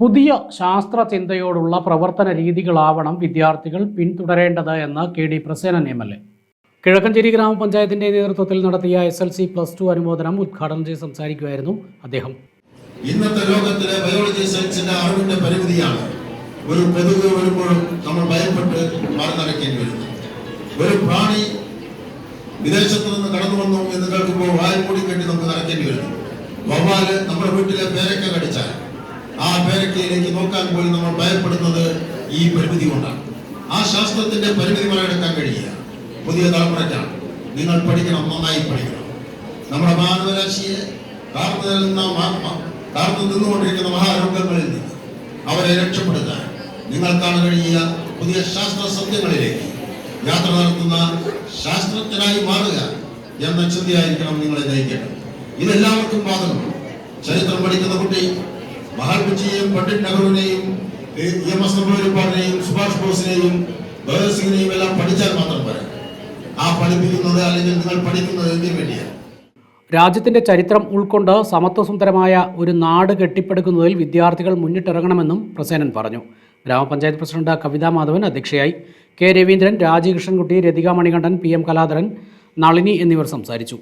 പുതിയ ശാസ്ത്ര ചിന്തയോടുള്ള പ്രവർത്തന രീതികളാവണം വിദ്യാർത്ഥികൾ പിന്തുടരേണ്ടത് എന്ന് K D Prasenan M L A. Kizhakkanchery ഗ്രാമപഞ്ചായത്തിന്റെ നേതൃത്വത്തിൽ നടത്തിയ S L C plus two അനുമോദനം ഉദ്ഘാടനം ചെയ്ത് സംസാരിക്കുകയായിരുന്നു അദ്ദേഹം. ഇന്നത്തെ ലോകത്തിലെ ബയോളജി സയൻസിന്റെ അറിവിന്റെ പരിമിതിയാണ് ഒരു കൊതുക് വരുമ്പോഴും നമ്മൾ ഭയപ്പെട്ട് മാറി നടക്കേണ്ടി ഒരു പ്രാണി വിദേശത്ത് നിന്ന് കടന്നു വന്നു എന്ന് കേൾക്കുമ്പോൾ വായ മൂടി കെട്ടി നമുക്ക് നടക്കേണ്ടി വരുന്നു. വവ്വാൽ നമ്മുടെ വീട്ടിലെ പേരക്ക കടിച്ചാൽ ആ പേരക്കയിലേക്ക് നോക്കാൻ പോലും നമ്മൾ ഭയപ്പെടുന്നത് ഈ പരിമിതി കൊണ്ടാണ്. ആ ശാസ്ത്രത്തിന്റെ പരിമിതി മറികടക്കാൻ കഴിയുക. പുതിയ തലമുറയ്ക്കാണ്. നിങ്ങൾ പഠിക്കണം നന്നായി പഠിക്കണം. നമ്മുടെ മാനവരാശിയെ മാ- മാ- കാർത്തു നിന്നുകൊണ്ടിരിക്കുന്ന മഹാരോഗങ്ങളിൽ നിന്ന് അവരെ രക്ഷപ്പെടുത്താൻ നിങ്ങൾക്കാണ് കഴിയുക പുതിയ ശാസ്ത്ര സത്യങ്ങളിലേക്ക്. യാത്ര നടത്തുന്ന ശാസ്ത്രജ്ഞനായി മാറുക എന്ന ചിന്തയായിരിക്കണം നിങ്ങളെ നയിക്കേണ്ടത്. ഇതെല്ലാവർക്കും ബാധകമാണ്. ചരിത്രം പഠിക്കുന്ന കുട്ടി മഹാത്മജിയെയും പണ്ഡിറ്റ് നെഹ്റുവിനെയും എം എസ് സുഭാഷ് ബോസിനെയും ഭഗത് സിംഗിനെയും എല്ലാം പഠിച്ചാൽ മാത്രം പോരാ. ആ പഠിപ്പിക്കുന്നത് അല്ലെങ്കിൽ നിങ്ങൾ പഠിക്കുന്നത് എന്തിനു വേണ്ടിയാണ്? രാജ്യത്തിന്റെ ചരിത്രം ഉൾക്കൊണ്ട് സമത്വസുന്ദരമായ ഒരു നാട് കെട്ടിപ്പടുക്കുന്നതിൽ വിദ്യാർത്ഥികൾ മുന്നിട്ടിറങ്ങണമെന്നും പ്രസേനൻ പറഞ്ഞു. ഗ്രാമപഞ്ചായത്ത് പ്രസിഡന്റ് കവിതാ മാധവൻ അധ്യക്ഷയായി. K Raveendran Rajikrishnankutty Ratika Manikandan P M Kaladharan Nalini എന്നിവർ സംസാരിച്ചു.